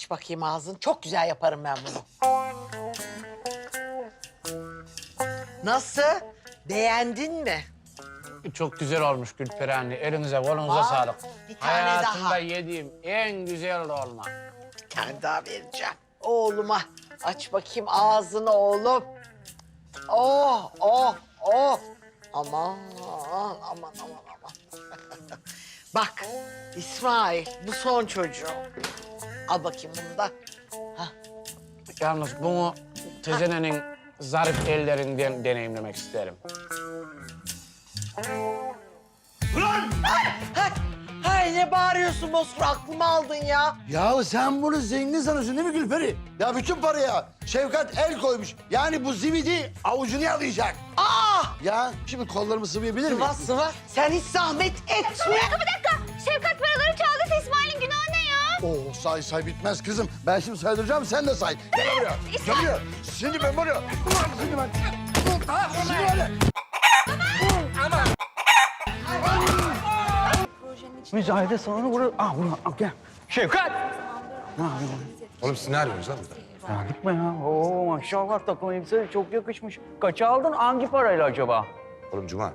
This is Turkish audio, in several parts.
Aç bakayım ağzını. Çok güzel yaparım ben bunu. Nasıl? Beğendin mi? Çok güzel olmuş Gülperi anne. Elinize kolunuza Aa, sağlık. bir tane Hayatımda daha. yediğim en güzel dolma. Bir tane daha vereceğim. Oğluma. Aç bakayım ağzını oğlum. Oh, oh, oh. Aman, aman, aman, aman. Bak, İsmail, bu son çocuğum. Al bakayım bunu da. Yalnız bunu tezenenin zarif ellerinden deneyimlemek isterim. Hay, hay ne bağırıyorsun Bozkır? Aklımı aldın ya. Ya sen bunu zengin sanıyorsun değil mi Gülperi? Ya bütün paraya Şevkat el koymuş. Yani bu zibidi avucunu yalayacak. Aa! Ya şimdi kollarımı sıvayabilir miyim? Sıva sıva. Sen hiç zahmet etme. Bir dakika. Şefkat paraları çaldıysa İsmail'in günahı ne ya? Oo say say bitmez kızım. Ben şimdi saydıracağım sen de say. Gel buraya. Gel buraya. Şimdi ben buraya. Ulan şimdi ben. Tamam şimdi öyle. Müzayede salonu vurur. Ah bunu al gel. Şevkat! Oğlum siz ne arıyorsunuz lan burada? Ya gitme ya. Oo maşallah takım elbise çok yakışmış. Kaça aldın? Hangi parayla acaba? Oğlum Cuma,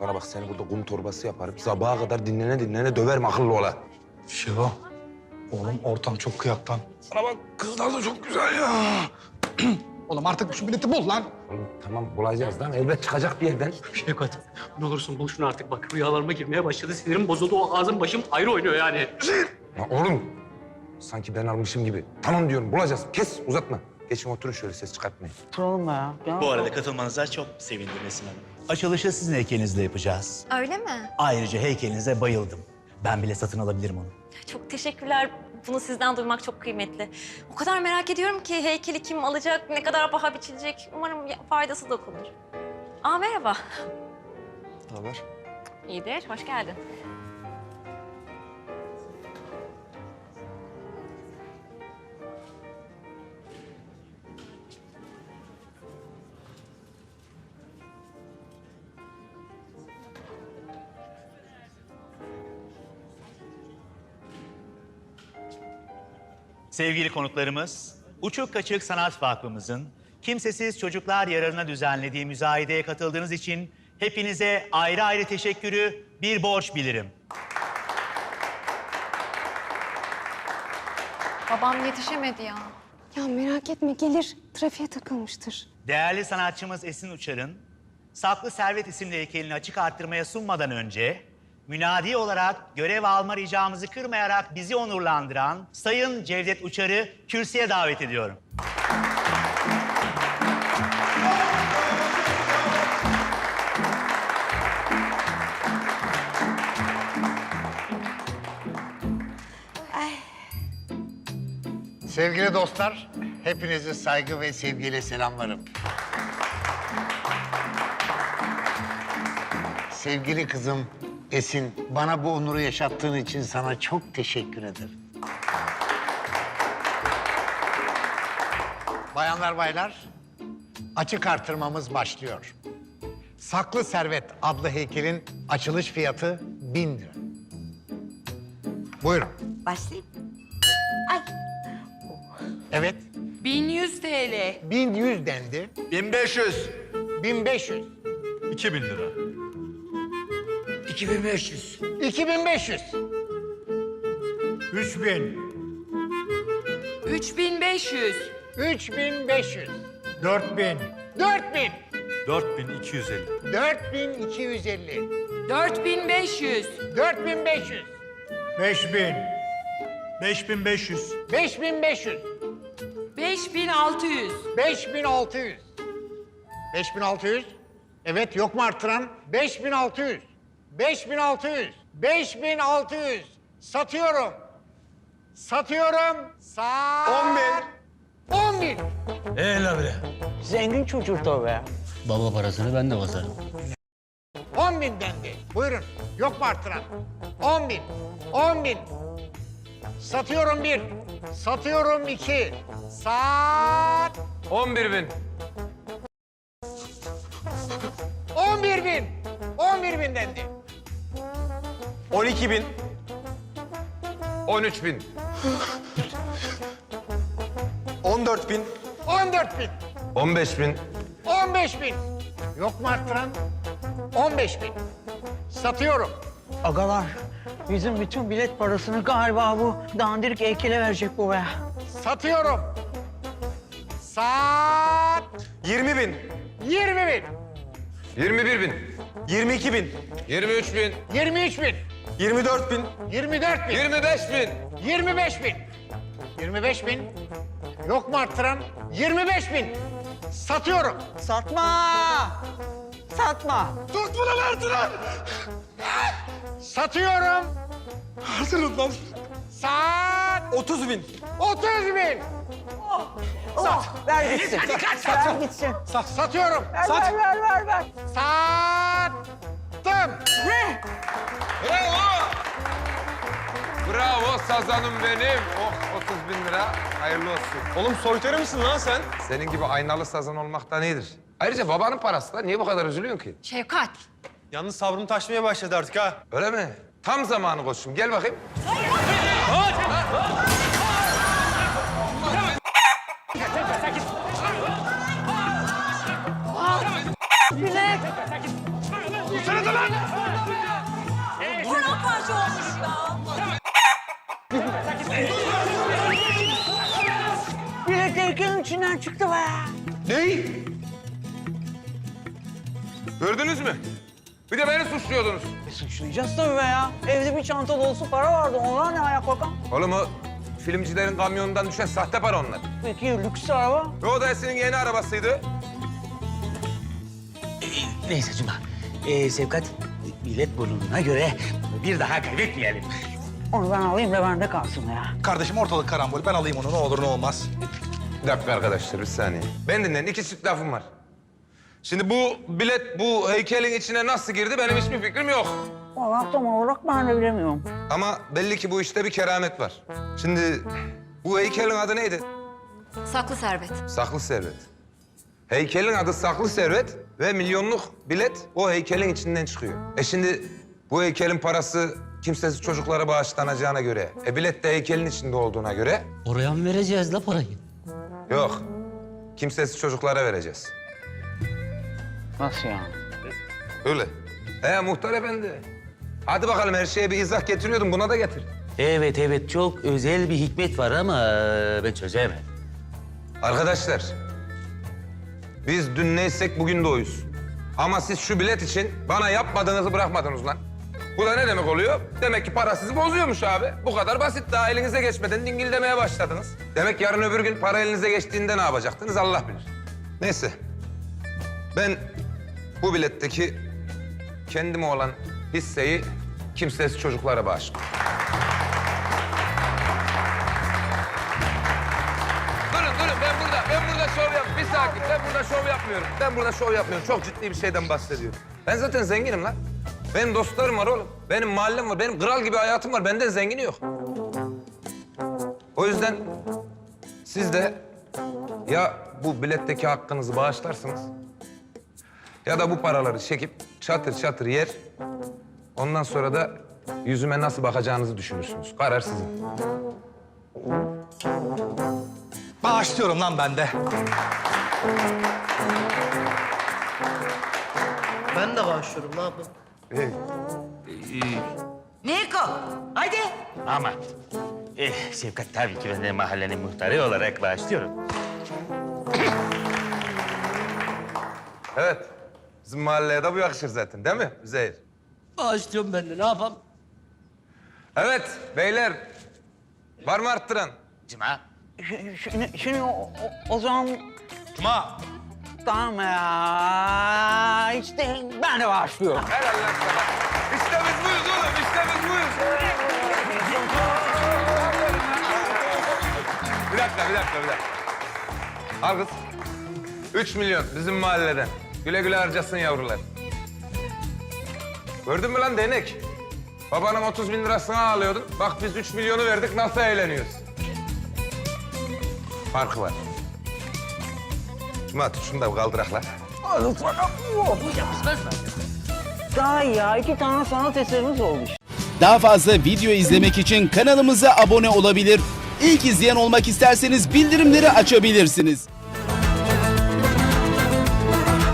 bana bak seni burada kum torbası yaparım. Sabaha kadar dinlene dinlene döverim akıllı ola. Şivo, oğlum ortam çok kıyaktan. Bana bak kızlar da çok güzel ya. Oğlum artık şu bileti bul lan. Oğlum tamam bulacağız lan. Elbet çıkacak bir yerden. Şevkat, ne olursun bul şunu artık bak. Rüyalarıma girmeye başladı. Sinirim bozuldu. O ağzım başım ayrı oynuyor yani. Ya oğlum, sanki ben almışım gibi. Tamam diyorum bulacağız. Kes uzatma. Geçin oturun şöyle ses çıkartmayın. Oturalım be ya. Gel. Bu arada katılmanıza çok sevindim Esin Hanım. Açılışı sizin heykelinizle yapacağız. Öyle mi? Ayrıca heykelinize bayıldım. Ben bile satın alabilirim onu. Çok teşekkürler. Bunu sizden duymak çok kıymetli. O kadar merak ediyorum ki heykeli kim alacak, ne kadar paha biçilecek. Umarım ya- faydası dokunur. Aa merhaba. Ne haber? İyidir, hoş geldin. Sevgili konuklarımız, Uçuk Kaçık Sanat Vakfımızın kimsesiz çocuklar yararına düzenlediği müzayedeye katıldığınız için hepinize ayrı ayrı teşekkürü bir borç bilirim. Babam yetişemedi ya. Ya merak etme gelir. Trafiğe takılmıştır. Değerli sanatçımız Esin Uçar'ın Saklı Servet isimli heykelini açık arttırmaya sunmadan önce münadi olarak görev alma ricamızı kırmayarak bizi onurlandıran Sayın Cevdet Uçar'ı kürsüye davet ediyorum. Sevgili dostlar, hepinizi saygı ve sevgiyle selamlarım. Sevgili kızım Esin, bana bu onuru yaşattığın için sana çok teşekkür ederim. Bayanlar baylar, açık artırmamız başlıyor. Saklı Servet adlı heykelin açılış fiyatı bin lira. Buyurun. Başlayayım. Evet. 1100 TL. 1100 dendi. 1500. 1500. 2000 lira. 2500. 2500. 3000. 3500. 3500. 4000. 4000. 4250. 4250. 4500. 4500. 5000. 5500. 5500. 5600. 5600. 5600. Evet yok mu arttıran? 5600. 5600. 5600. Satıyorum. Satıyorum. Sat. 10 bin. 10 bin. Zengin çocuğu tabii ya. Baba parasını ben de basarım. 10 bin dendi. Buyurun. Yok mu arttıran? 10 bin. 10 bin. Satıyorum bir. Satıyorum iki. Sat. 11 bin. 12 bin. 13 bin. 14 bin. 14 bin. 15 bin. 15 bin. Yok mu arttıran? 15 bin. Satıyorum. Agalar bizim bütün bilet parasını galiba bu dandirik heykele verecek bu be. Satıyorum. Sat. 20 bin. 20 bin. 21 bin. 22 bin. 23 bin. 23 bin. 24 bin. 24 bin. 25 bin. 25 bin. 25 bin. Yok mu arttıran? 25 bin. Satıyorum. Satma! Satma! Tut bunu artıran. Satıyorum. Artırın lan. Sat. 30 bin. 30 bin. Sat! Ver gitsin. Ver gitsin. Sa- satıyorum. Ver, ver, ver, ver, ver. Sattım. Bravo. Bravo sazanım benim. Oh 30 bin lira. Hayırlı olsun. Oğlum soytarı mısın lan sen? Senin gibi aynalı sazan olmaktan iyidir. Ayrıca babanın parası da niye bu kadar üzülüyorsun ki? Şevkat. Yalnız sabrım taşmaya başladı artık ha. Öyle mi? Tam zamanı koşum. Gel bakayım. Paramparça olmuş ya. İçinden çıktı be. Ney? Gördünüz mü? Bir de beni suçluyordunuz. E, suçlayacağız tabii be ya. Evde bir çanta dolusu para vardı. Onlar ne ayak bakan? Oğlum o filmcilerin kamyonundan düşen sahte para onlar. Peki lüks araba? Ve o da Esin'in yeni arabasıydı. Neyse Cuma. Ee, Sevkat, bilet bulunduğuna göre bir daha kaybetmeyelim. Onu ben alayım da bende kalsın ya. Kardeşim ortalık karambol. Ben alayım onu ne olur ne olmaz. Bir dakika arkadaşlar bir saniye. Ben dinleyin iki çift lafım var. Şimdi bu bilet bu heykelin içine nasıl girdi benim hiçbir fikrim yok. Vallahi tam olarak ben de bilemiyorum. Ama belli ki bu işte bir keramet var. Şimdi bu heykelin adı neydi? Saklı servet. Saklı Servet. Heykelin adı Saklı Servet ve milyonluk bilet o heykelin içinden çıkıyor. E şimdi bu heykelin parası kimsesiz çocuklara bağışlanacağına göre, e bilet de heykelin içinde olduğuna göre Oraya mı vereceğiz la parayı? Yok. Kimsesiz çocuklara vereceğiz. Nasıl yani? Öyle. He muhtar efendi. Hadi bakalım her şeye bir izah getiriyordum buna da getir. Evet evet çok özel bir hikmet var ama ben çözemem. Arkadaşlar, biz dün neysek bugün de oyuz. Ama siz şu bilet için bana yapmadığınızı bırakmadınız lan. Bu da ne demek oluyor? Demek ki para sizi bozuyormuş abi. Bu kadar basit. Daha elinize geçmeden dingil demeye başladınız. Demek yarın öbür gün para elinize geçtiğinde ne yapacaktınız Allah bilir. Neyse. Ben bu biletteki kendime olan hisseyi kimsesiz çocuklara bağışlıyorum. Durun durun ben burada ben burada şov yap. Bir sakin ben burada şov yapmıyorum. Ben burada şov yapmıyorum. Çok ciddi bir şeyden bahsediyorum. Ben zaten zenginim lan. Benim dostlarım var oğlum. Benim mahallem var. Benim kral gibi hayatım var. Benden zengini yok. O yüzden siz de ya bu biletteki hakkınızı bağışlarsınız ya da bu paraları çekip çatır çatır yer. Ondan sonra da yüzüme nasıl bakacağınızı düşünürsünüz. Karar sizin. Bağışlıyorum lan ben de. Ben de başlıyorum ne yapayım? Niko, haydi. Ama eh, Sevkat tabii ki ben de mahallenin muhtarı olarak bağışlıyorum. Evet. Bizim mahalleye de bu yakışır zaten değil mi Üzeyir? Bağışlıyorum ben de ne yapayım? Evet beyler. Var mı arttıran? Cuma. Şimdi, şimdi o, o, o zaman Cuma. Tamam ya. İşte ben de başlıyorum. Helal lan. İşte biz buyuz oğlum, işte biz buyuz. bir dakika, bir dakika, bir dakika. Al kız. Üç milyon bizim mahalleden. Güle güle harcasın yavrular. Gördün mü lan değnek? Babanın 30 bin lirasını alıyordun. Bak biz üç milyonu verdik, nasıl eğleniyoruz? Farkı var. Cuma şunu da kaldıraklar. Daha iyi ya. iki tane sanat eserimiz oldu işte. Daha fazla video izlemek için kanalımıza abone olabilir. İlk izleyen olmak isterseniz bildirimleri açabilirsiniz.